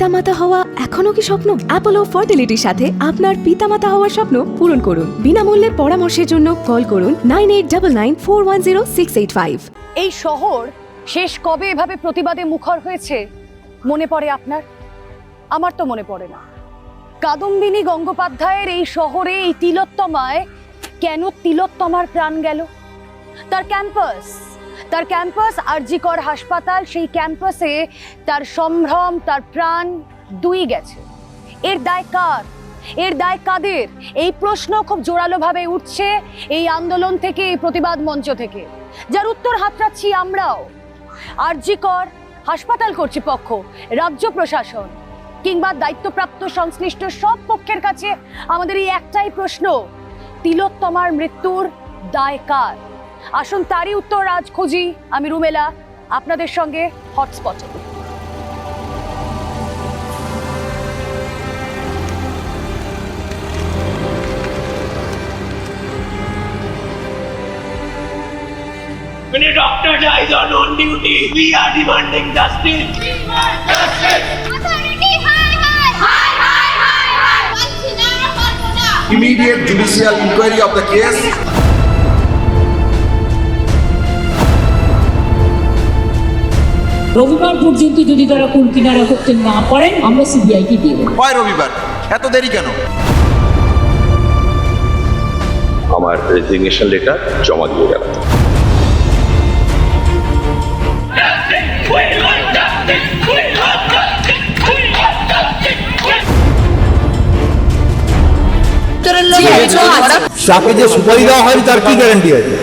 পিতামাতা হওয়া এখনও কি স্বপ্ন? অ্যাপোলো ফার্টিলিটির সাথে আপনার পিতামাতা হওয়ার স্বপ্ন পূরণ করুন। বিনামূল্যে পরামর্শের জন্য কল করুন nine eight double nine four one zero six eight five. এই শহর শেষ কবে এভাবে প্রতিবাদে মুখর হয়েছে? মনে পড়ে আপনার? আমার তো মনে পড়ে না। কাদম্বিনী গঙ্গোপাধ্যায়ের এই শহরে এই তিলোত্তমায় কেন তিলোত্তমার প্রাণ গেল? তার ক্যাম্পাস তার ক্যাম্পাস, আরজিকর হাসপাতাল, সেই ক্যাম্পাসে তার সম্ভ্রম, তার প্রাণ দুই গেছে। এর দায় কার? এর দায় কাদের? এই প্রশ্ন খুব জোরালোভাবে উঠছে এই আন্দোলন থেকে, এই প্রতিবাদ মঞ্চ থেকে। যার উত্তর হাতড়াচ্ছি আমরাও। আরজিকর হাসপাতাল কর্তৃপক্ষ, রাজ্য প্রশাসন কিংবা দায়িত্বপ্রাপ্ত সংশ্লিষ্ট সব পক্ষের কাছে আমাদের এই একটাই প্রশ্ন, তিলোত্তমার মৃত্যুর দায় কার? আসুন তারই উত্তর আজ খুঁজি আমি রুমেলা আপনাদের সঙ্গে হটস্পটে When a doctor dies on on duty, we are demanding justice. Authority high হাই হাই হাই হাই হাই পাচ্ছি না পারব immediate judicial inquiry of the case রবিবার পর্যন্ত যদি তারা কুল কিনারা করতে না পারেন আমরা সিবিআইকে দিয়ে দেবো। কয় রবিবার। এত দেরি কেন? আমার রেজিগনেশন লেটার জমা দিয়ে. We সাপে যে সুপারি দেওয়া হয়নি তার কি গ্যারান্টি আছে?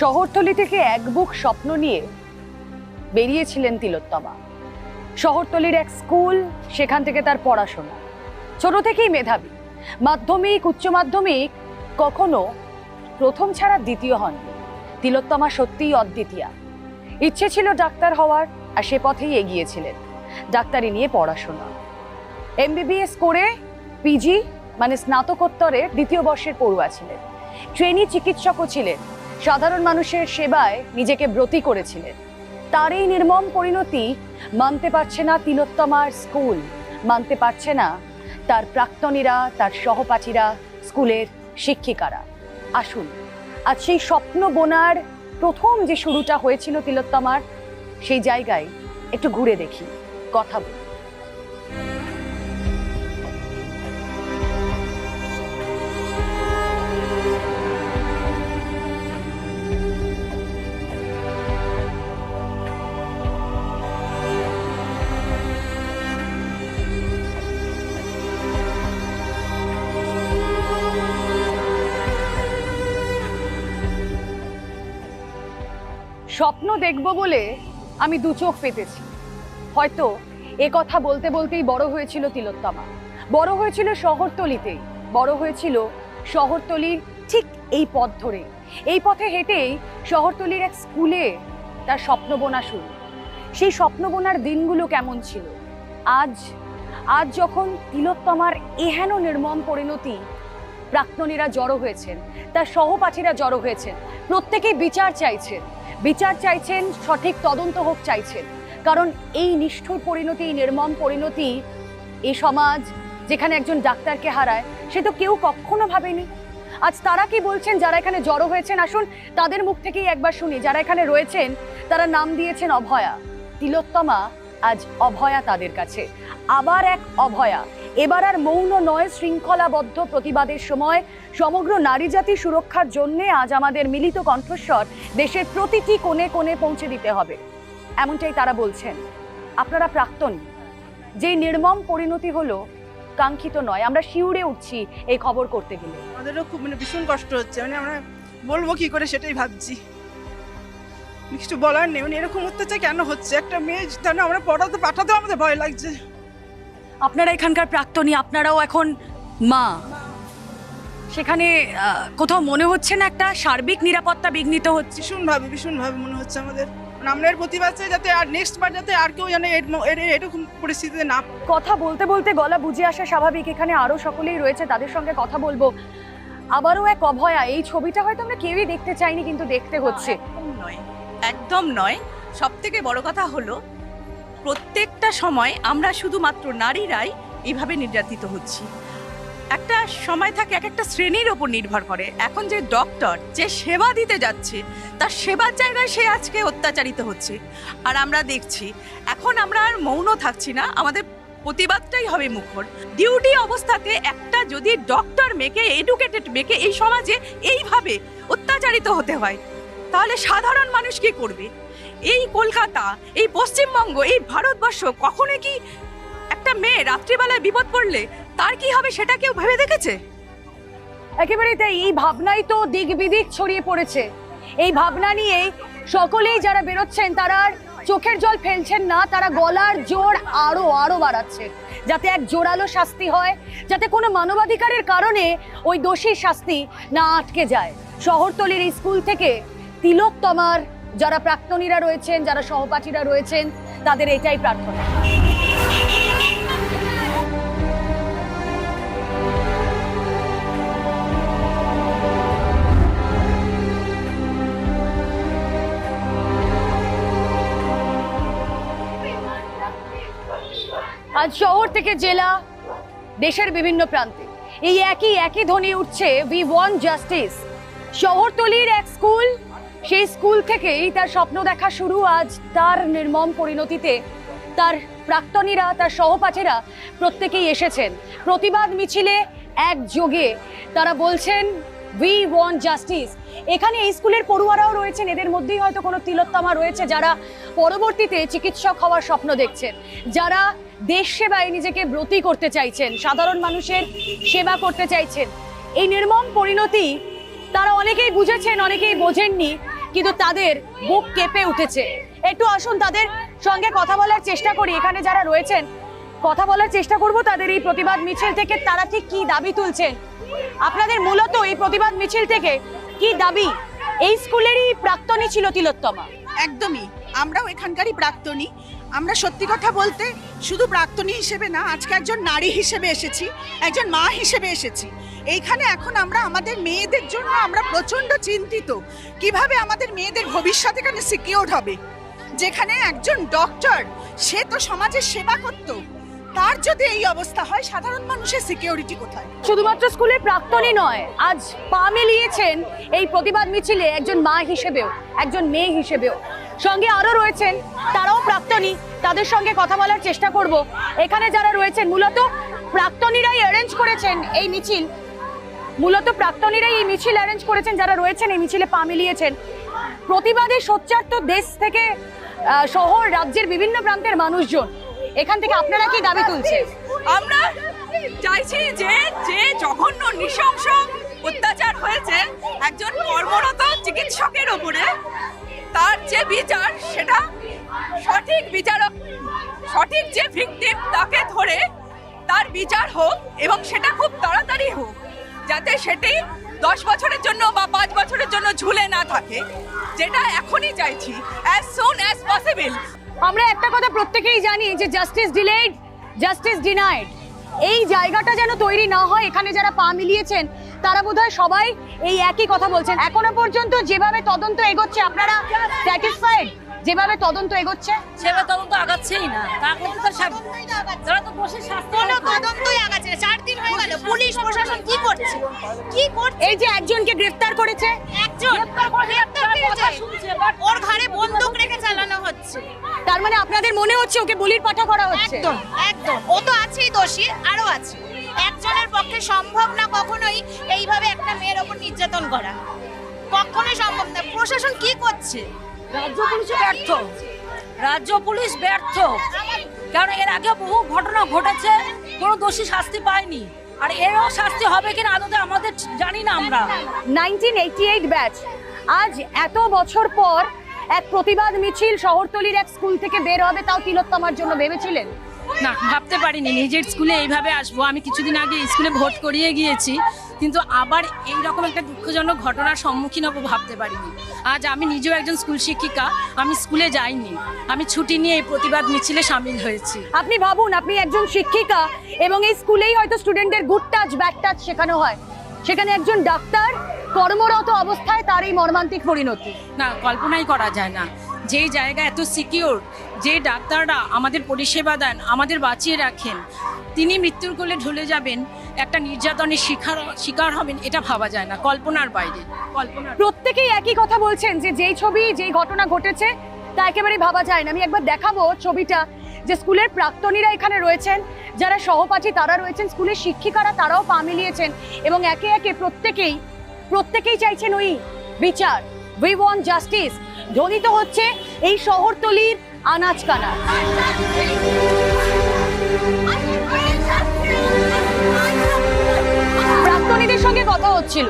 শহরতলি থেকে এক বুক স্বপ্ন নিয়ে বেরিয়েছিলেন তিলোত্তমা। শহরতলির এক স্কুল, সেখান থেকে তার পড়াশোনা। ছোট থেকেই মেধাবী। মাধ্যমিক, উচ্চ মাধ্যমিক, কখনো প্রথম ছাড়া দ্বিতীয় হননি। তিলোত্তমা সত্যিই অদ্বিতীয়া। ইচ্ছে ছিল ডাক্তার হওয়ার, আর সে পথেই এগিয়েছিলেন। ডাক্তারি নিয়ে পড়াশোনা। এমবিবিএস করে পিজি মানে স্নাতকোত্তরের দ্বিতীয় বর্ষের পড়ুয়া ছিলেন। ট্রেনি চিকিৎসকও ছিলেন। সাধারণ মানুষের সেবায় নিজেকে ব্রতী করেছিলেন। তার এই নির্মম পরিণতি মানতে পারছে না তিলোত্তমার স্কুল। মানতে পারছে না তার প্রাক্তনীরা, তার সহপাঠীরা, স্কুলের শিক্ষিকারা। আসুন, আজ সেই স্বপ্ন বোনার প্রথম যে শুরুটা হয়েছিল তিলোত্তমার, সেই জায়গায় একটু ঘুরে দেখি, কথা বলি। স্বপ্ন দেখব বলে আমি দু চোখ পেতেছি। হয়তো এ কথা বলতে বলতেই বড় হয়েছিল তিলোত্তমা। বড় হয়েছিল শহরতলিতেই। বড় হয়েছিল শহরতলির ঠিক এই পথ ধরে। এই পথে হেঁটেই শহরতলির এক স্কুলে তার স্বপ্ন বোনা শুরু। সেই স্বপ্ন বোনার দিনগুলো কেমন ছিল? আজ আজ যখন তিলোত্তমার এহেন নির্মম পরিণতি প্রাক্তনীরা জড়ো হয়েছেন, তার সহপাঠীরা জড়ো হয়েছেন, প্রত্যেকেই বিচার চাইছেন বিচার চাইছেন, সঠিক তদন্ত হোক চাইছেন। কারণ এই নিষ্ঠুর পরিণতি, নির্মম পরিণতি এই সমাজ যেখানে একজন ডাক্তারকে হারায়, সে তো কেউ কখনো ভাবেনি। আজ তারা কি বলছেন, যারা এখানে জড়ো হয়েছেন, আসুন তাদের মুখ থেকেই একবার শুনি। যারা এখানে রয়েছেন, তারা নাম দিয়েছেন অভয়া। তিলোত্তমা আজ অভয়া তাদের কাছে। আবার এক অভয়া। এবার আর মৌন নয়, শৃঙ্খলাবদ্ধ প্রতিবাদের সময়। সমগ্র নারী জাতি সুরক্ষার জন্যে আজ আমাদের মিলিত কণ্ঠস্বর দেশের প্রতিটি কোণে কোণে পৌঁছে দিতে হবে। এমনটাই তারা বলছেন। আপনারা প্রাক্তন। যে নির্মম পরিণতি হলো, কাঙ্ক্ষিত নয়। আমরা শিউরে উঠছি এই খবর করতে গেলে। আমাদেরও খুব মানে ভীষণ কষ্ট হচ্ছে। মানে আমরা বলব কি করে সেটাই ভাবছি। কিছু বলার নেই। মানে এরকম অত্যাচার কেন হচ্ছে? একটা মেয়ে যেন আমরা পড়াতে, পাঠাতেও আমাদের ভয় লাগছে। আপনারা এখানকার প্রাক্তনী আপনারাও এখন মা। সেখানে কোথাও মনে হচ্ছে না একটা সার্বিক নিরাপত্তা বিঘ্নিত হচ্ছে? ভীষণভাবে ভীষণভাবে মনে হচ্ছে আমাদের। আমরা এর প্রতিবাদ চাই যাতে আর নেক্সট বার যাতে আর কেউ যেন এর এরকম পরিস্থিতিতে না কথা বলতে বলতে গলা বুঝে আসা স্বাভাবিক। এখানে আরও সকলেই রয়েছে তাদের সঙ্গে কথা বলব। আবারও এক অভয়া এই ছবিটা হয়তো আমরা কেউই দেখতে চাইনি কিন্তু দেখতে হচ্ছে। একদম নয়। একদম নয়। সব থেকে বড় কথা হলো প্রত্যেকটা সময় আমরা শুধুমাত্র নারীরাই এইভাবে নির্যাতিত হচ্ছি। একটা সময় থাকে এক একটা শ্রেণির ওপর নির্ভর করে। এখন যে ডক্টর যে সেবা দিতে যাচ্ছে, তার সেবার জায়গায় সে আজকে অত্যাচারিত হচ্ছে। আর আমরা দেখছি, এখন আমরা আর মৌন থাকছি না, আমাদের প্রতিবাদটাই হবে মুখর। ডিউটি অবস্থাতে একটা যদি ডক্টর মেয়েকে এডুকেটেড মেয়েকে এই সমাজে এইভাবে অত্যাচারিত হতে হয়, তাহলে সাধারণ মানুষ কি করবে? এই কলকাতা, এই পশ্চিমবঙ্গ, এই ভারতবর্ষ, কখনো কি একটা মেয়ে রাত্রিবেলায় বিপদ পড়লে তার কি হবে সেটা কেউ ভেবে দেখেছে? একেবারে তাই, এই ভাবনাই তো দিক বিদিক ছড়িয়ে পড়েছে। এই ভাবনা নিয়ে সকলেই যারা বেরোচ্ছেন, তারা আর চোখের জল ফেলছেন না, তারা গলার জোর আরও আরও বাড়াচ্ছে। যাতে এক জোরালো শাস্তি হয়, যাতে কোনো মানবাধিকারের কারণে ওই দোষীর শাস্তি না আটকে যায়। শহরতলির স্কুল থেকে তিলোত্তমার যারা প্রাক্তনীরা রয়েছেন, যারা সহপাঠীরা রয়েছেন, তাদের এটাই প্রার্থনা। আজ শহর থেকে জেলা, দেশের বিভিন্ন প্রান্তে। এই একই একই ধ্বনি উঠছে উই ওয়ান জাস্টিস শহরতলির এক স্কুল সেই স্কুল থেকেই তার স্বপ্ন দেখা শুরু আজ তার নির্মম পরিণতিতে। তার প্রাক্তনীরা, তার সহপাঠীরা প্রত্যেকেই এসেছেন। প্রতিবাদ মিছিলে একযোগে তারা বলছেন উই ওয়ান্ট জাস্টিস এখানে এই স্কুলের পড়ুয়ারাও রয়েছেন, এদের মধ্যেই হয়তো কোনো তিলোত্তমা রয়েছে যারা পরবর্তীতে চিকিৎসক হওয়ার স্বপ্ন দেখছেন। যারা দেশ সেবায় নিজেকে ব্রতী করতে চাইছেন, সাধারণ মানুষের সেবা করতে চাইছেন। এই নির্মম পরিণতি তারা অনেকেই বুঝেছেন, অনেকেই বোঝেননি। কিন্তু তাদের বুক কেঁপে উঠেছে। একটু আসুন তাদের সঙ্গে কথা বলার চেষ্টা করি। এখানে যারা রয়েছেন, কথা বলার চেষ্টা করব তাদের এই প্রতিবাদ মিছিল থেকে। তারা ঠিক কি দাবি তুলছেন? আপনাদের মূলত এই প্রতিবাদ মিছিল থেকে কি দাবি? এই স্কুলেরই প্রাক্তনী ছিল তিলোত্তমা। একদমই। আমরাও এখানকারই প্রাক্তনী। আমরা সত্যি কথা বলতে শুধু প্রাক্তনী হিসেবে না, আজকে একজন নারী হিসেবে এসেছি, একজন মা হিসেবে এসেছি। এইখানে এখন আমরা আমাদের মেয়েদের জন্য আমরা প্রচণ্ড চিন্তিত, কীভাবে আমাদের মেয়েদের ভবিষ্যৎ এখানে সিকিওর হবে? যেখানে একজন ডক্টর সে তো সমাজের সেবা করত। তার যদি এই অবস্থা হয়, সাধারণ মানুষের সিকিউরিটি কোথায়? শুধুমাত্র স্কুলের প্রাক্তনী নয়, আজ পা মিলিয়েছেন এই প্রতিবাদ মিছিলে একজন মা হিসেবেও, একজন মেয়ে হিসেবেও। সঙ্গে আরও রয়েছেন, তারাও প্রাক্তনী, তাদের সঙ্গে কথা বলার চেষ্টা করব। এখানে যারা রয়েছেন, মূলত প্রাক্তনীরাই অ্যারেঞ্জ করেছেন এই মিছিল। মূলত প্রাক্তনীরাই এই মিছিল অ্যারেঞ্জ করেছেন, যারা রয়েছেন, এই মিছিলে পা মিলিয়েছেন। প্রতিবাদে সোচ্চার তো দেশ থেকে শহর, রাজ্যের বিভিন্ন প্রান্তের মানুষজন। এখান থেকে আপনারা কি দাবি তুলছেন? আমরা চাইছি যে যে জঘন্য নৃশংস অত্যাচার হয়েছে, একজন কর্মরত চিকিৎসকের ওপরে তার যে বিচার, সেটা সঠিক বিচারক, সঠিক যে ভিকটিম তাকে ধরে তার বিচার হোক এবং সেটা খুব তাড়াতাড়ি হোক, যাতে সেটি দশ বছরের জন্য বা পাঁচ বছরের জন্য ঝুলে না থাকে, যেটা এখনই চাইছি অ্যাজ সুন অ্যাজ পসিবল আমরা একটা কথা প্রত্যেকেই জানি যে জাস্টিস ডিলেড জাস্টিস ডিনাইড এই জায়গাটা যেন তৈরি না হয়, এখানে যারা পা মিলিয়েছেন তারা বোধহয় সবাই এই একই কথা বলছেন। এখনও পর্যন্ত যেভাবে তদন্ত এগোচ্ছে আপনারা স্যাটিসফাইড যেভাবে তদন্ত এগোচ্ছে? সেভাবে তদন্ত আগাচ্ছেই না। তারপরে তো সব তারা তো বসে কোনো তদন্তই আগাচ্ছে না। চার দিন হয়ে গেল। পুলিশ প্রশাসন কি করছে? কি করছে? এই যে একজনকে গ্রেফতার করেছে। একজন? গ্রেপ্তার করেছে। ওর ঘরে বন্দুক রেখে চালানো হচ্ছে। তার মানে আপনাদের মনে হচ্ছে ওকে বলির পাঠা করা হচ্ছে? একদম একদম। ও তো আছেই দোষী আরও আছে। একজনের পক্ষে সম্ভব না কখনোই এইভাবে একটা মেয়ের ওপর নির্যাতন করা। কখনোই সম্ভব না। প্রশাসন কি করছে? রাজ্য পুলিশ ব্যর্থ। রাজ্য পুলিশ ব্যর্থ। কারণ এর আগে বহু ঘটনা ঘটেছে কোনো দোষী শাস্তি পায়নি। আর এরও শাস্তি হবে কিনা আদতে আমাদের জানি না আমরা। নাইনটিন ব্যাচ আজ এত বছর পর এক প্রতিবাদ মিছিল শহরতলির এক স্কুল থেকে বের হবে তাও তিলোত্তমার জন্য ভেবেছিলেন? না, ভাবতে পারিনি, নিজের স্কুলে এইভাবে আসব। আমি কিছুদিন আগে স্কুলে ভোট করিয়ে গিয়েছি, কিন্তু আবার এই রকম একটা দুঃখজনক ঘটনার সম্মুখীন হব ভাবতে পারিনি। আজ আমি নিজেও একজন স্কুল শিক্ষিকা, আমি স্কুলে যাইনি। আমি ছুটি নিয়ে এই প্রতিবাদ মিছিলে সামিল হয়েছি। আপনি ভাবুন, আপনি একজন শিক্ষিকা, এবং এই স্কুলেই হয়তো স্টুডেন্টদের গুড টাচ ব্যাড টাচ শেখানো হয়। সেখানে একজন ডাক্তার কর্মরত অবস্থায় তার এই মর্মান্তিক পরিণতি। না কল্পনাই করা যায় না। যেই জায়গা এত সিকিওর যে ডাক্তাররা আমাদের পরিষেবা দেন আমাদের বাঁচিয়ে রাখেন তিনি মৃত্যুর কোলে ঢলে যাবেন একটা নির্যাতনের শিকার শিকার হবেন এটা ভাবা যায় না কল্পনার বাইরে কল্পনা প্রত্যেকেই একই কথা বলছেন যে যেই ছবি যেই ঘটনা ঘটেছে তা একেবারে ভাবা যায় না। আমি একবার দেখাবো ছবিটা যে স্কুলের প্রাক্তনীরা এখানে রয়েছেন যারা সহপাঠী তারা রয়েছেন স্কুলের শিক্ষিকারা তারাও পা মিলিয়েছেন এবং একে একে প্রত্যেকেই প্রত্যেকেই চাইছেন ওই বিচার। উই ওয়ান্ট জাস্টিস ধ্বনিত হচ্ছে এই শহরতলির আনাজ কানা প্রাক্তনীদের সঙ্গে কথা হচ্ছিল।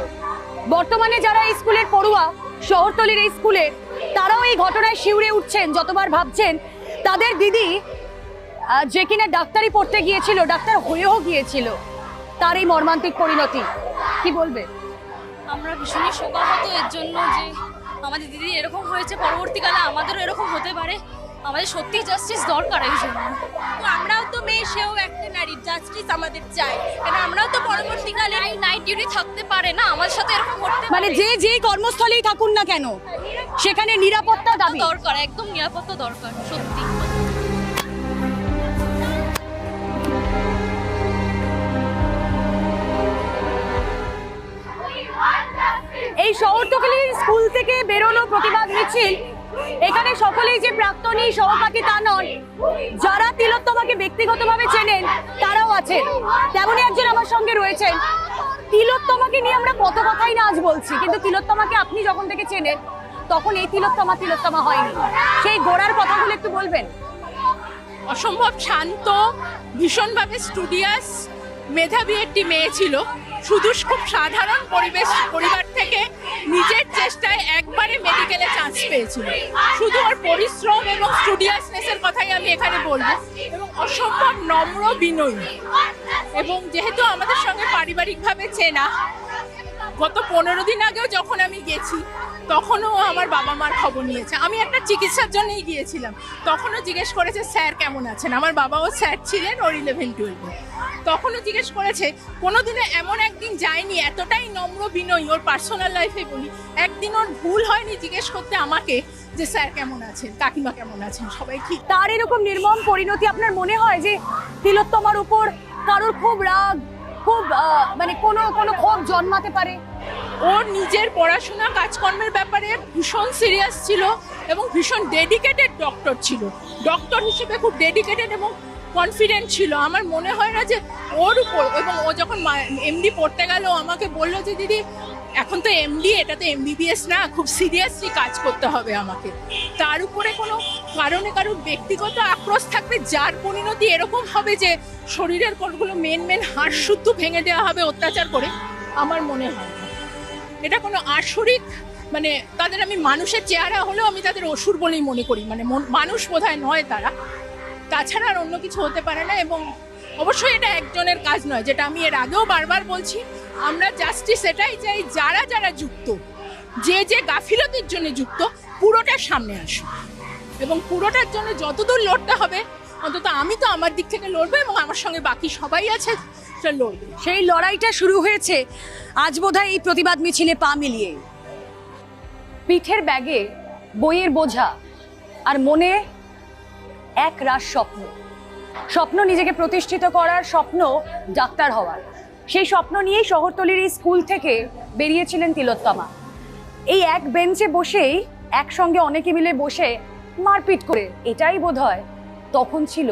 বর্তমানে যারা এই স্কুলের পড়ুয়া, শহরতলির এই স্কুলে, তারাও এই ঘটনায় শিউরে উঠছেন, যতবার ভাবছেন। তাদের দিদি যে কিনা ডাক্তারি পড়তে গিয়েছিল, ডাক্তার হয়েও গিয়েছিল, তার এই মর্মান্তিক পরিণতি। কি বলবে? আমরা ভীষণই শোকাহত। এর জন্য যে আমাদের দিদি এরকম হয়েছে পরবর্তীকালে আমাদেরও এরকম হতে পারে। আমাদের সত্যি জাস্টিস দরকার এই জন্য। তো আমরাও তো মেয়ে সেও একটা নারী জাস্টিস আমাদের চাই। কারণ আমরাও তো পরবর্তীকালে নাইট ডিউটি থাকতে পারে না আমাদের সাথে এরকম করতে মানে যে যেই কর্মস্থলেই থাকুন না কেন সেখানে নিরাপত্তা দাবি। দরকার একদম নিরাপত্তা দরকার সত্যি। এই শহরতলির স্কুল থেকে বেরোনো প্রতিবাদ মিছিল। এখানে সকলেই যে প্রাক্তনী সহপাঠী তা নন, যারা তিলোত্তমাকে ব্যক্তিগতভাবে চেনেন, তারাও আছেন। তেমনই একজন আমার সঙ্গে রয়েছেন। তিলোত্তমাকে নিয়ে আমরা কত কথাই না আজ বলছি, কিন্তু তিলোত্তমাকে আপনি যখন থেকে চেনেন, তখন এই তিলোত্তমা তিলোত্তমা হয়নি। সেই গোড়ার কথাগুলো একটু বলবেন? অসম্ভব শান্ত, ভীষণভাবে স্টুডিয়াস মেধাবী একটি মেয়ে ছিল। শুধু খুব সাধারণ পরিবেশ পরিবার থেকে নিজের চেষ্টায় একবারে মেডিকেলে চান্স পেয়েছিল। শুধু ওর পরিশ্রম এবং স্টুডিয়াসনেসের কথাই আমি এখানে বলব। এবং অসম্ভব নম্র বিনয়ী। এবং যেহেতু আমাদের সঙ্গে পারিবারিকভাবে চেনা গত পনেরো দিন আগেও যখন আমি গেছি, তখনও আমার বাবা মার খবর নিয়েছে। আমি একটা চিকিৎসার জন্যই গিয়েছিলাম। তখনও জিজ্ঞেস করেছে, স্যার, কেমন আছেন? আমার বাবাও স্যার ছিলেন, ওর ইলেভেন টুয়েলভে তখনও জিজ্ঞেস করেছে, কোনোদিনও এমন একদিন যায়নি, এতটাই নম্র বিনয়ী, ওর পার্সোনাল লাইফে বলি। একদিন ওর ভুল হয়নি জিজ্ঞেস করতে আমাকে যে, স্যার, কেমন আছেন? কাকিমা কেমন আছেন? সবাই ঠিক? তার এরকম নির্মম পরিণতি আপনার মনে হয় যে, তিলোত্তমার উপর কারোর খুব রাগ? খুব মানে কোনো কোনো ক্ষোভ জন্মাতে পারে। ওর নিজের পড়াশোনা কাজকর্মের ব্যাপারে ভীষণ সিরিয়াস ছিল এবং ভীষণ ডেডিকেটেড ডক্টর ছিল। ডক্টর হিসেবে খুব ডেডিকেটেড এবং কনফিডেন্ট ছিল। আমার মনে হয় না যে ওর উপর, এবং ও যখন এমডি পড়তে গেল আমাকে বলল যে, দিদি এখন তো এমডি এটা তো এমবিবিএস না, খুব সিরিয়াসলি কাজ করতে হবে আমাকে। তার উপরে কোনো কারণে কারোর ব্যক্তিগত আক্রোশ থাকবে যার পরিণতি এরকম হবে যে শরীরের কোনগুলো মেন মেন হাড় শুদ্ধ ভেঙে দেওয়া হবে অত্যাচার করে, আমার মনে হয়। এটা কোনো আসরিক মানে তাদের আমি মানুষের চেহারা হলেও আমি তাদের অসুর বলেই মনে করি। মানে মন- মানুষ বোধহয় নয় তারা। তাছাড়া আর অন্য কিছু হতে পারে না এবং অবশ্যই এটা একজনের কাজ নয়, যেটা আমি এর আগেও বারবার বলছি। আমরা জাস্টিস এটাই চাই, যারা যারা যুক্ত, যে যে গাফিলতির জন্য যুক্ত পুরোটার সামনে আসুক। এবং পুরোটার জন্য যতদূর লড়তে হবে, অন্তত আমি তো আমার দিক থেকে লড়বো এবং আমার সঙ্গে বাকি সবাই আছে লড়বে। সেই লড়াইটা শুরু হয়েছে, আজ বোধহয় এই প্রতিবাদ মিছিলে পা মিলিয়ে। পিঠের ব্যাগে, বইয়ের বোঝা, আর মনে এক রাস স্বপ্ন স্বপ্ন নিজেকে প্রতিষ্ঠিত করার স্বপ্ন ডাক্তার হওয়ার। সেই স্বপ্ন নিয়েই শহরতলির এই স্কুল থেকে বেরিয়েছিলেন তিলোত্তমা। এই এক বেঞ্চে বসেই একসঙ্গে অনেকে মিলে বসে মারপিট করে, এটাই বোধহয় তখন ছিল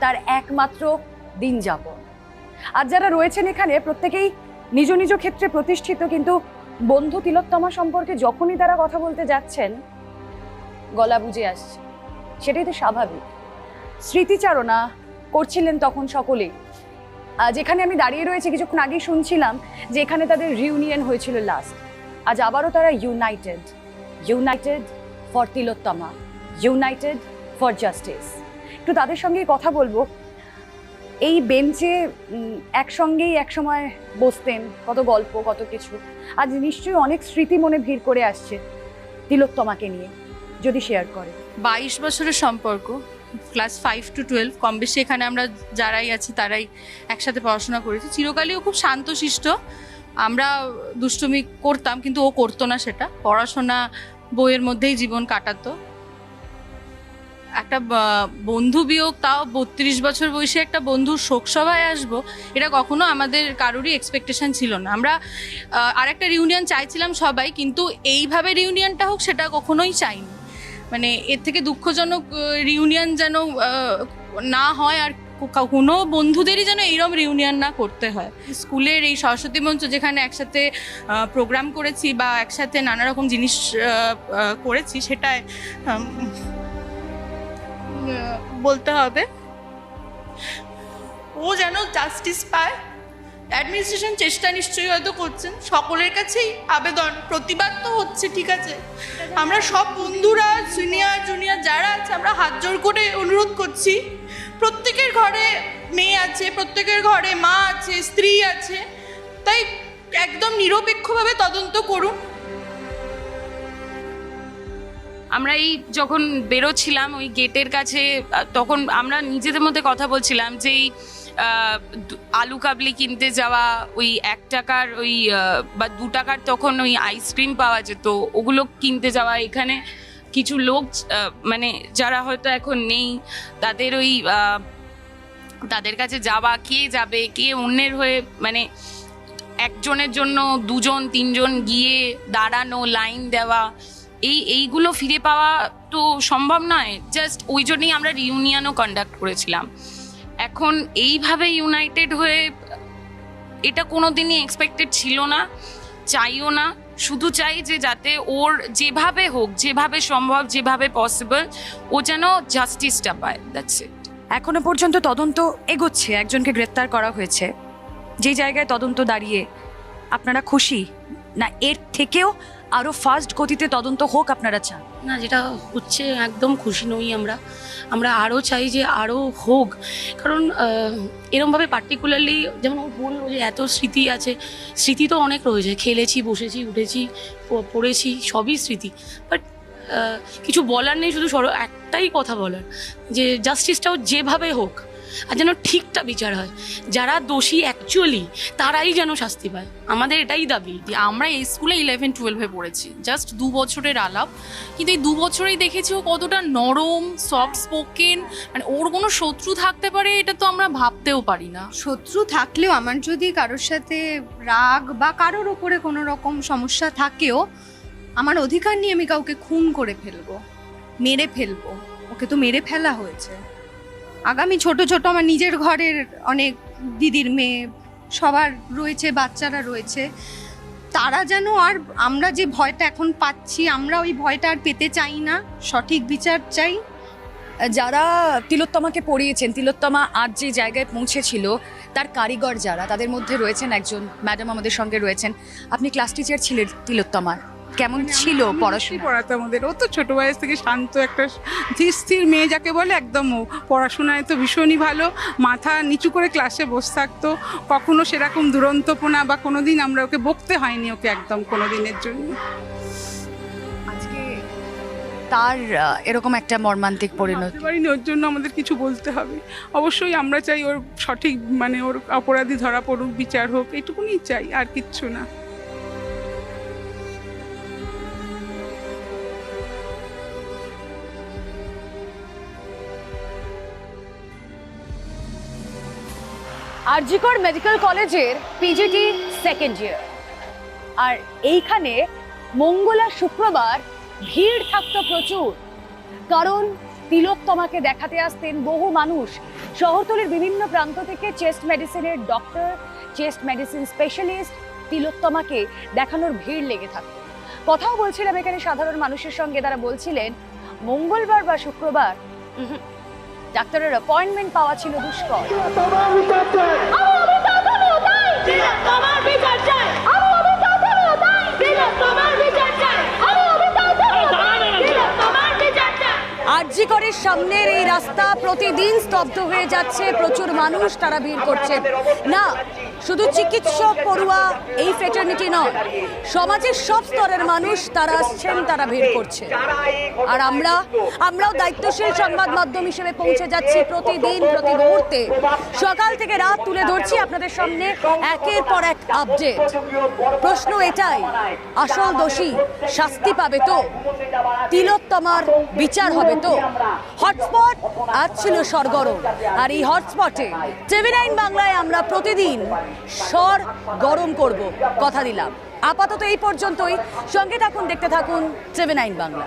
তার একমাত্র দিন যাপন। আর যারা রয়েছেন এখানে, প্রত্যেকেই নিজ নিজ ক্ষেত্রে প্রতিষ্ঠিত, কিন্তু বন্ধু তিলোত্তমা সম্পর্কে যখনই তারা কথা বলতে যাচ্ছেন, গলা বুঝে আসছে। সেটাই তো স্বাভাবিক। স্মৃতিচারণা করছিলেন তখন সকলেই। আহ, যেখানে আমি দাঁড়িয়ে রয়েছে কিছুক্ষণ আগেই শুনছিলাম যে এখানে তাদের রিউনিয়ন হয়েছিল লাস্ট আজ আবারও তারা united united for Tilottama. United for justice একটু তাদের সঙ্গেই কথা বলব। এই বেঞ্চে একসঙ্গেই একসময় বসতেন কত গল্প কত কিছু। আজ নিশ্চয়ই অনেক স্মৃতি মনে ভিড় করে আসছে তিলোত্তমাকে নিয়ে যদি শেয়ার করে। বাইশ বছরের সম্পর্ক। ক্লাস ফাইভ টু টুয়েলভ, কম বেশি এখানে আমরা যারাই আছি তারাই একসাথে পড়াশোনা করেছি। চিরকালই খুব শান্তশিষ্ট। আমরা দুষ্টুমি করতাম, কিন্তু ও করতো না সেটা। পড়াশোনা বইয়ের মধ্যেই জীবন কাটাতো। একটা বন্ধু বিয়োগ, তাও বত্রিশ বছর বয়সে একটা বন্ধুর শোকসভায় আসব, এটা কখনো আমাদের কারোরই এক্সপেকটেশন ছিল না। আমরা আর একটা রিউনিয়ন চাইছিলাম সবাই, কিন্তু এইভাবে রিউনিয়নটা হোক, সেটা কখনোই চাইনি। মানে এর থেকে দুঃখজনক রিউনিয়ন যেন না হয় আর কোনো বন্ধুদেরই যেন এইরকম রিউনিয়ন না করতে হয়। স্কুলের এই সরস্বতী মঞ্চ যেখানে একসাথে প্রোগ্রাম করেছি বা একসাথে নানা রকম জিনিস করেছি সেটায় বলতে হবে। ও যেন জাস্টিস পায়। অ্যাডমিনিস্ট্রেশন চেষ্টা নিশ্চয়ই হয়তো করছেন। সকলের কাছেই আবেদন, প্রতিবাদ তো হচ্ছে, ঠিক আছে। আমরা সব বন্ধুরা সিনিয়র জুনিয়র যারা আছে, আমরা হাত জোর করে অনুরোধ করছি। প্রত্যেকের ঘরে মেয়ে আছে, প্রত্যেকের ঘরে মা আছে, স্ত্রী আছে। তাই একদম নিরপেক্ষভাবে তদন্ত করুন। আমরা এই যখন বেরোচ্ছিলাম, ওই গেটের কাছে, তখন আমরা নিজেদের মধ্যে কথা বলছিলাম যে এই আলু কাবলি কিনতে যাওয়া, ওই এক টাকার ওই বা দু টাকার তখন ওই আইসক্রিম পাওয়া যেত, ওগুলো কিনতে যাওয়া। এখানে কিছু লোক মানে যারা হয়তো এখন নেই, তাদের ওই তাদের কাছে যাওয়া, কে যাবে, কে অন্যের হয়ে মানে একজনের জন্য দুজন, তিনজন গিয়ে দাঁড়ানো লাইন দেওয়া, এই, এইগুলো ফিরে পাওয়া তো সম্ভব নয়। জাস্ট ওই জন্যই আমরা রিউনিয়নও কন্ডাক্ট করেছিলাম। এখন এইভাবে ইউনাইটেড হয়ে, এটা কোনো দিনই এক্সপেক্টেড ছিল না, চাইও না। শুধু চাই যে যাতে ওর যেভাবে হোক, যেভাবে সম্ভব, যেভাবে পসিবল ও যেন জাস্টিসটা পায় দ্যাটস ইট এখনও পর্যন্ত তদন্ত এগোচ্ছে, একজনকে গ্রেপ্তার করা হয়েছে। যে জায়গায় তদন্ত দাঁড়িয়ে আপনারা খুশি? না, এর থেকেও আরও ফাস্ট গতিতে তদন্ত হোক আপনারা চান। না, যেটা হচ্ছে, একদম খুশি নই আমরা। আমরা আরও চাই যে আরও হোক। কারণ এরমভাবে পার্টিকুলারলি যেমন ও বলল যে এত স্মৃতি আছে, স্মৃতি তো অনেক রয়েছে। খেলেছি, বসেছি, উঠেছি পড়েছি, সবই স্মৃতি। বাট কিছু বলার নেই, শুধু সর, একটাই কথা বলার। যে জাস্টিসটাও যেভাবে হোক আর যেন ঠিকটা বিচার হয়। যারা দোষী অ্যাকচুয়ালি তারাই যেন শাস্তি পায়। আমাদের এটাই দাবি। আমরা এই স্কুলে ইলেভেন টুয়েলভে পড়েছি। জাস্ট দু বছরের আলাপ। কিন্তু এই দু বছরেই দেখেছি ও কতটা নরম সফট স্পোকেন মানে ওর কোনো শত্রু থাকতে পারে এটা তো আমরা ভাবতেও পারি না। শত্রু থাকলেও আমার যদি কারোর সাথে রাগ বা কারোর ওপরে কোনো রকম সমস্যা থাকেও আমার অধিকার নিয়ে আমি কাউকে খুন করে ফেলব মেরে ফেলব। ওকে তো মেরে ফেলা হয়েছে। আগামী ছোট ছোট আমার নিজের ঘরের অনেক দিদির মেয়ে, সবার রয়েছে, বাচ্চারা রয়েছে। তারা যেন আর আমরা যে ভয়টা এখন পাচ্ছি, আমরা ওই ভয়টা আর পেতে চাই না। সঠিক বিচার চাই। যারা তিলোত্তমাকে পড়িয়েছেন, তিলোত্তমা আজ যে জায়গায় পৌঁছেছিল, তার কারিগর যারা, তাদের মধ্যে রয়েছেন একজন ম্যাডাম আমাদের সঙ্গে রয়েছেন। আপনি ক্লাস টিচার ছিলেন তিলোত্তমার। কেমন ছিল পড়াশোনা? পড়াতো আমাদের ও তো ছোট বয়স থেকে শান্ত একটা স্থির মেয়ে যাকে বলে একদম ও। পড়াশোনায় তো ভীষণই ভালো মাথা নিচু করে ক্লাসে বসে থাকতো। কখনো সেরকম দুরন্তপনা বা কোনো দিন আমরা ওকে বকতে হয়নি ওকে একদম কোনো দিনের জন্য। আজকে তার এরকম একটা মর্মান্তিক পরিণতি। ওর জন্য আমাদের কিছু বলতে হবে। অবশ্যই আমরা চাই ওর সঠিক মানে ওর অপরাধী ধরা পড়ুক বিচার হোক এটুকুনি চাই আর কিচ্ছু না। আরজিকর মেডিকেল কলেজের পিজিটি সেকেন্ড ইয়ার আর এইখানে মঙ্গলা শুক্রবার ভিড় থাকতো প্রচুর। কারণ তিলোত্তমাকে দেখাতে আসতেন বহু মানুষ। শহরতলির বিভিন্ন প্রান্ত থেকে চেস্ট মেডিসিনের ডক্টর চেস্ট মেডিসিন স্পেশালিস্ট তিলোত্তমাকে দেখানোর ভিড় লেগে থাকতো। কথাও বলছিলাম এখানে সাধারণ মানুষের সঙ্গে, তারা বলছিলেন, মঙ্গলবার বা শুক্রবার ডাক্তারের অ্যাপয়েন্টমেন্ট পাওয়া ছিল দুষ্কর। আরজিকরের সামনের এই রাস্তা প্রতিদিন স্তব্ধ হয়ে যাচ্ছে। প্রচুর মানুষ তারা ভিড় করছে। না শুধু চিকিৎসক পড়ুয়া এই ফেটার্নিটি নয়, সমাজের সব স্তরের মানুষ তারা আসছেন, তারা ভিড় করছে। আর আমরা, আমরাও দায়িত্বশীল সংবাদ মাধ্যম হিসেবে পৌঁছে যাচ্ছি প্রতিদিন, প্রতি মুহূর্তে। সকাল থেকে রাত তুলে ধরছি আপনাদের সামনে একের পর এক আপডেট প্রশ্ন এটাই, আসল দোষী শাস্তি পাবে তো? তিলোত্তমার বিচার হবে তো? হটস্পট, আজ ছিল সরগরম। আর এই হটস্পটে টিভি বাংলায় আমরা প্রতিদিন স্বর গরম করব, কথা দিলাম। আপাতত এই পর্যন্তই। সঙ্গে থাকুন, দেখতে থাকুন সেভেন নাইন বাংলা